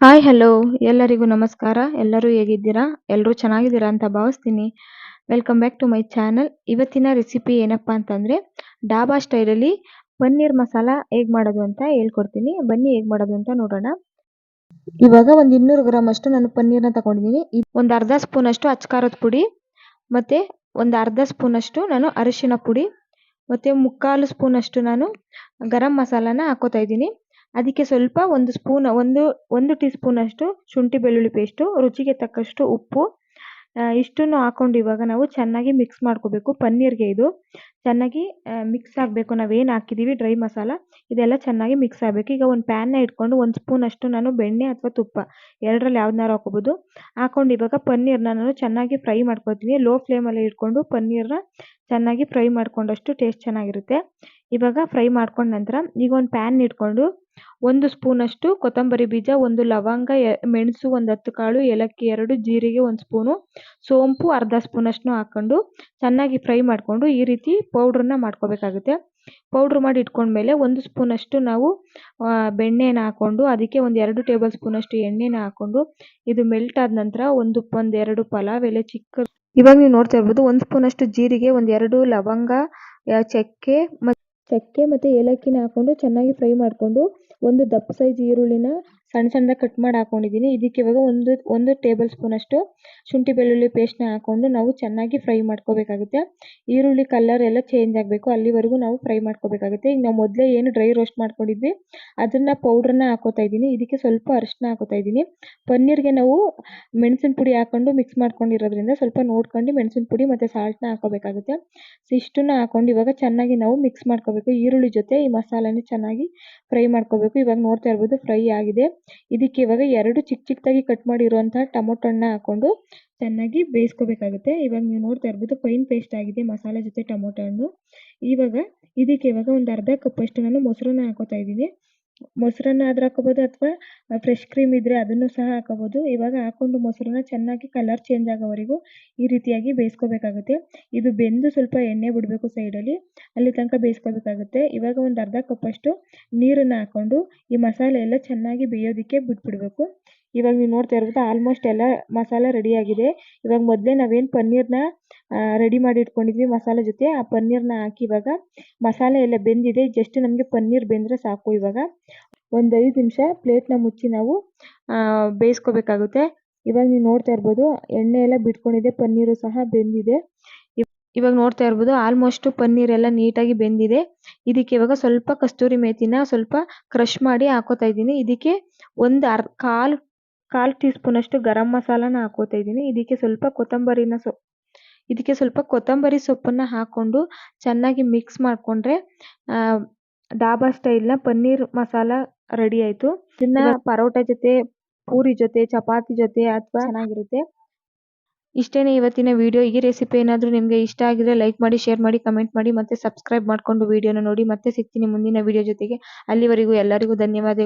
Hi hello ಎಲ್ಲರಿಗೂ ನಮಸ್ಕಾರ. ಎಲ್ಲರೂ ಹೇಗಿದ್ದೀರಾ? ಎಲ್ಲರೂ ಚೆನ್ನಾಗಿದ್ದೀರಾ ಅಂತ ಭಾವಿಸ್ತೀನಿ. Welcome back to my channel ಇವತ್ತಿನ ರೆಸಿಪಿ ಏನಪ್ಪಾ ಅಂತಂದ್ರೆ, ಡಾಬಾ ಸ್ಟೈಲಲ್ಲಿ ಪನ್ನೀರ್ ಮಸಾಲ ಹೇಗೆ ಮಾಡೋದು ಅಂತ ಹೇಳ್ಕೊಡ್ತೀನಿ. ಬನ್ನಿ ಹೇಗೆ ಮಾಡೋದು ಅಂತ ನೋಡೋಣ. ಇವಾಗ ಒಂದು ಇನ್ನೂರು ಗ್ರಾಮ್ ಅಷ್ಟು ನಾನು ಪನ್ನೀರ್ನ ತಗೊಂಡಿದ್ದೀನಿ ಒಂದು ಅರ್ಧ ಸ್ಪೂನ್ ಅಷ್ಟು ಅಚ್ಕಾರದ ಪುಡಿ, ಮತ್ತೆ ಒಂದು ಅರ್ಧ ಸ್ಪೂನ್ ಅಷ್ಟು ನಾನು ಅರಿಶಿನ ಪುಡಿ, ಮತ್ತೆ ಮುಕ್ಕಾಲು ಸ್ಪೂನ್ ಅಷ್ಟು ನಾನು ಗರಂ ಮಸಾಲಾನ ಹಾಕೋತಾ ಇದ್ದೀನಿ. ಅದಕ್ಕೆ ಸ್ವಲ್ಪ ಒಂದು ಸ್ಪೂನ್, ಒಂದು ಒಂದು ಟೀ ಸ್ಪೂನ್ ಅಷ್ಟು ಶುಂಠಿ ಬೆಳ್ಳುಳ್ಳಿ ಪೇಸ್ಟು, ರುಚಿಗೆ ತಕ್ಕಷ್ಟು ಉಪ್ಪು. ಇಷ್ಟನ್ನು ಹಾಕೊಂಡು ಇವಾಗ ನಾವು ಚೆನ್ನಾಗಿ ಮಿಕ್ಸ್ ಮಾಡ್ಕೋಬೇಕು. ಪನ್ನೀರ್ಗೆ ಇದು ಚೆನ್ನಾಗಿ ಮಿಕ್ಸ್ ಆಗಬೇಕು. ನಾವೇನು ಹಾಕಿದ್ದೀವಿ ಡ್ರೈ ಮಸಾಲ. ಇದೆಲ್ಲ ಚೆನ್ನಾಗಿ ಮಿಕ್ಸ್ ಆಗಬೇಕು. ಈಗ ಒಂದು ಪ್ಯಾನ್ನ ಇಟ್ಕೊಂಡು ಒಂದು ಸ್ಪೂನ್ ಅಷ್ಟು ನಾನು ಬೆಣ್ಣೆ ಅಥವಾ ತುಪ್ಪ ಎರಡರಲ್ಲಿ ಯಾವ್ದನ್ನಾರು ಹಾಕೋಬೋದು ಹಾಕೊಂಡು ಇವಾಗ ಪನ್ನೀರ್ನ ನಾನು ಚೆನ್ನಾಗಿ ಫ್ರೈ ಮಾಡ್ಕೊತೀನಿ ಲೋ ಫ್ಲೇಮಲ್ಲಿ ಇಟ್ಕೊಂಡು ಪನ್ನೀರ್ನ ಚೆನ್ನಾಗಿ ಫ್ರೈ ಮಾಡ್ಕೊಂಡಷ್ಟು ಟೇಸ್ಟ್ ಚೆನ್ನಾಗಿರುತ್ತೆ. ಇವಾಗ ಫ್ರೈ ಮಾಡ್ಕೊಂಡ ನಂತರ ಈಗ ಒಂದು ಪ್ಯಾನ್ ಇಟ್ಕೊಂಡು ಒಂದು ಸ್ಪೂನಷ್ಟು ಕೊತ್ತಂಬರಿ ಬೀಜ, ಒಂದು ಲವಂಗ ಮೆಣಸು, ಒಂದು ಹತ್ತು ಕಾಳು, ಏಲಕ್ಕಿ, ಎರಡು ಜೀರಿಗೆ, ಒಂದು ಸ್ಪೂನು, ಸೋಂಪು, ಅರ್ಧ ಸ್ಪೂನಷ್ಟು ಹಾಕ್ಕೊಂಡು ಚೆನ್ನಾಗಿ ಫ್ರೈ ಮಾಡಿಕೊಂಡು ಈ ರೀತಿ ಪೌಡ್ರನ್ನ ಮಾಡ್ಕೋಬೇಕಾಗುತ್ತೆ. ಪೌಡ್ರ್ ಮಾಡಿ ಇಟ್ಕೊಂಡ್ಮೇಲೆ ಒಂದು ಸ್ಪೂನಷ್ಟು ನಾವು ಬೆಣ್ಣೆನ ಹಾಕ್ಕೊಂಡು ಅದಕ್ಕೆ ಒಂದು ಎರಡು ಟೇಬಲ್ ಸ್ಪೂನಷ್ಟು ಎಣ್ಣೆನ ಹಾಕ್ಕೊಂಡು ಇದು ಮೆಲ್ಟ್ ಆದ ನಂತರ ಒಂದು ಒಂದೆರಡು ಪಲಾವ್, ಎಲೆ ಚಿಕ್ಕ ಇವಾಗ ನೀವು ನೋಡ್ತಾ ಇರ್ಬೋದು, ಒಂದು ಸ್ಪೂನಷ್ಟು ಜೀರಿಗೆ ಒಂದೆರಡು ಲವಂಗ ಚಕ್ಕೆ ಚಕ್ಕೆ ಮತ್ತು ಏಲಕ್ಕಿನ ಹಾಕ್ಕೊಂಡು ಚೆನ್ನಾಗಿ ಫ್ರೈ ಮಾಡಿಕೊಂಡು ಒಂದು ದಪ್ಪ ಸೈಜ್ ಈರುಳ್ಳಿನ ಸಣ್ಣ ಸಣ್ಣದಾಗಿ ಕಟ್ ಮಾಡಿ ಹಾಕೊಂಡಿದ್ದೀನಿ. ಇದಕ್ಕೆ ಇವಾಗ ಒಂದು ಒಂದು ಟೇಬಲ್ ಸ್ಪೂನ್ ಅಷ್ಟು ಶುಂಠಿ ಬೆಳ್ಳುಳ್ಳಿ ಪೇಸ್ಟ್ನ ಹಾಕೊಂಡು ನಾವು ಚೆನ್ನಾಗಿ ಫ್ರೈ ಮಾಡ್ಕೋಬೇಕಾಗುತ್ತೆ. ಈರುಳ್ಳಿ ಕಲರ್ ಎಲ್ಲ ಚೇಂಜ್ ಆಗಬೇಕು. ಅಲ್ಲಿವರೆಗೂ ನಾವು ಫ್ರೈ ಮಾಡ್ಕೋಬೇಕಾಗುತ್ತೆ. ಈಗ ನಾವು ಮೊದಲೇ ಏನು ಡ್ರೈ ರೋಸ್ಟ್ ಮಾಡ್ಕೊಂಡಿದ್ವಿ, ಅದನ್ನು ಪೌಡ್ರನ್ನ ಹಾಕೋತಾ ಇದ್ದೀನಿ. ಇದಕ್ಕೆ ಸ್ವಲ್ಪ ಅರಿಶಿನ ಹಾಕೋತಾ ಇದ್ದೀನಿ. ಪನ್ನೀರ್ಗೆ ನಾವು ಮೆಣಸಿನ ಪುಡಿ ಹಾಕೊಂಡು ಮಿಕ್ಸ್ ಮಾಡ್ಕೊಂಡಿರೋದ್ರಿಂದ ಸ್ವಲ್ಪ ನೋಡ್ಕೊಂಡು ಮೆಣಸಿನ ಪುಡಿ ಮತ್ತು ಸಾಲ್ಟ್ನ ಹಾಕೋಬೇಕಾಗುತ್ತೆ. ಇಷ್ಟನ್ನ ಹಾಕೊಂಡು ಇವಾಗ ಚೆನ್ನಾಗಿ ನಾವು ಮಿಕ್ಸ್ ಮಾಡ್ಕೋಬೇಕು. ಈರುಳ್ಳಿ ಜೊತೆ ಈ ಮಸಾಲೆನ ಚೆನ್ನಾಗಿ ಫ್ರೈ ಮಾಡ್ಕೋಬೇಕು. ಇವಾಗ ನೋಡ್ತಾ ಇರ್ಬೋದು ಫ್ರೈ ಆಗಿದೆ. ಇದಕ್ಕೆ ಇವಾಗ ಎರಡು ಚಿಕ್ಕ ಚಿಕ್ಕದಾಗಿ ಕಟ್ ಮಾಡಿರುವಂತಹ ಟೊಮೊಟೊ ಹಣ್ಣ ಹಾಕೊಂಡು ಚೆನ್ನಾಗಿ ಬೇಯಿಸ್ಕೋಬೇಕಾಗುತ್ತೆ. ಇವಾಗ ನೀವು ನೋಡ್ತಾ ಇರ್ಬೋದು ಫೈನ್ ಪೇಸ್ಟ್ ಆಗಿದೆ ಮಸಾಲೆ ಜೊತೆ ಟೊಮೊಟೊ ಹಣ್ಣು. ಇವಾಗ ಇದಕ್ಕೆ ಇವಾಗ ಒಂದು ಅರ್ಧ ಕಪ್ ಅಷ್ಟು ನಾನು ಮೊಸರನ್ನ ಹಾಕೋತಾ ಇದ್ದೀನಿ. ಮೊಸರನ್ನ ಆದ್ರೂ ಹಾಕೋಬಹುದು ಅಥವಾ ಫ್ರೆಶ್ ಕ್ರೀಮ್ ಇದ್ರೆ ಅದನ್ನು ಸಹ ಹಾಕೋಬಹುದು ಇವಾಗ ಹಾಕೊಂಡು ಮೊಸರನ್ನ ಚೆನ್ನಾಗಿ ಕಲರ್ ಚೇಂಜ್ ಆಗೋವರೆಗೂ ಈ ರೀತಿಯಾಗಿ ಬೇಯಿಸ್ಕೋಬೇಕಾಗುತ್ತೆ. ಇದು ಬೆಂದು ಸ್ವಲ್ಪ ಎಣ್ಣೆ ಬಿಡಬೇಕು ಸೈಡಲ್ಲಿ ಅಲ್ಲಿ. ತನಕ ಬೇಯಿಸ್ಕೋಬೇಕಾಗುತ್ತೆ. ಇವಾಗ ಒಂದು ಅರ್ಧ ಕಪ್ಪಷ್ಟು ನೀರನ್ನು ಹಾಕೊಂಡು ಈ ಮಸಾಲೆ ಎಲ್ಲ ಚೆನ್ನಾಗಿ ಬೇಯೋದಕ್ಕೆ ಬಿಟ್ಬಿಡಬೇಕು. ಇವಾಗ ನೀವು ನೋಡ್ತಾ ಇರ್ಬೋದು ಆಲ್ಮೋಸ್ಟ್ ಎಲ್ಲ ಮಸಾಲೆ ರೆಡಿಯಾಗಿದೆ ಇವಾಗ ಮೊದಲೇ ನಾವೇನು ಪನ್ನೀರ್ನ ರೆಡಿ ಮಾಡಿ ಇಟ್ಕೊಂಡಿದ್ವಿ. ಮಸಾಲೆ ಜೊತೆ ಆ ಪನ್ನೀರ್ನ ಹಾಕಿ ಇವಾಗ ಮಸಾಲೆ ಎಲ್ಲ ಬೆಂದಿದೆ. ಜಸ್ಟ್ ನಮಗೆ ಪನ್ನೀರ್ ಬೆಂದರೆ ಸಾಕು ಇವಾಗ. ಒಂದು ಐದು ನಿಮಿಷ ಪ್ಲೇಟ್ನ ಮುಚ್ಚಿ ನಾವು ಬೇಯಿಸ್ಕೋಬೇಕಾಗುತ್ತೆ. ಇವಾಗ ನೀವು ನೋಡ್ತಾ ಇರ್ಬೋದು, ಎಣ್ಣೆ ಎಲ್ಲ ಬಿಟ್ಕೊಂಡಿದೆ, ಪನ್ನೀರು ಸಹ ಬೆಂದಿದೆ. ಇವಾಗ ನೋಡ್ತಾ ಇರ್ಬೋದು ಆಲ್ಮೋಸ್ಟ್ ಪನ್ನೀರ್ ಎಲ್ಲ ನೀಟಾಗಿ ಬೆಂದಿದೆ. ಇದಕ್ಕೆ ಇವಾಗ ಸ್ವಲ್ಪ ಕಸ್ತೂರಿ ಮೇಥಿನ ಸ್ವಲ್ಪ ಕ್ರಷ್ ಮಾಡಿ ಹಾಕೋತಾ ಇದ್ದೀನಿ. ಇದಕ್ಕೆ ಒಂದು ಅರ್, ಕಾಲು ಕಾಲು ಟೀ ಸ್ಪೂನಷ್ಟು ಗರಂ ಮಸಾಲಾನ ಹಾಕೋತಾ ಇದ್ದೀನಿ. ಇದಕ್ಕೆ ಸ್ವಲ್ಪ ಕೊತ್ತಂಬರಿನ ಸೊಪ್ಪು ಇದಕ್ಕೆ ಸ್ವಲ್ಪ ಕೊತ್ತಂಬರಿ ಸೊಪ್ಪನ್ನ ಹಾಕೊಂಡು ಚೆನ್ನಾಗಿ ಮಿಕ್ಸ್ ಮಾಡಿಕೊಂಡ್ರೆ ಡಾಬಾ ಸ್ಟೈಲ್ನ ಪನ್ನೀರ್ ಮಸಾಲ ರೆಡಿ ಆಯ್ತು. ಇದನ್ನ ಪರೋಟ ಜೊತೆ ಪೂರಿ ಜೊತೆ ಚಪಾತಿ ಜೊತೆ ಅಥವಾ ಚೆನ್ನಾಗಿರುತ್ತೆ. ಇಷ್ಟೇನೆ ಇವತ್ತಿನ ವಿಡಿಯೋ ಈ ರೆಸಿಪಿ ಏನಾದರೂ ನಿಮಗೆ ಇಷ್ಟ ಆಗಿದ್ರೆ ಲೈಕ್ ಮಾಡಿ ಶೇರ್ ಮಾಡಿ ಕಮೆಂಟ್ ಮಾಡಿ ಮತ್ತೆ ಸಬ್ಸ್ಕ್ರೈಬ್ ಮಾಡಿಕೊಂಡು ವಿಡಿಯೋನ ನೋಡಿ ಮತ್ತೆ ಸಿಗ್ತೀನಿ ಮುಂದಿನ ವಿಡಿಯೋ ಜೊತೆಗೆ. ಅಲ್ಲಿವರೆಗೂ ಎಲ್ಲರಿಗೂ ಧನ್ಯವಾದ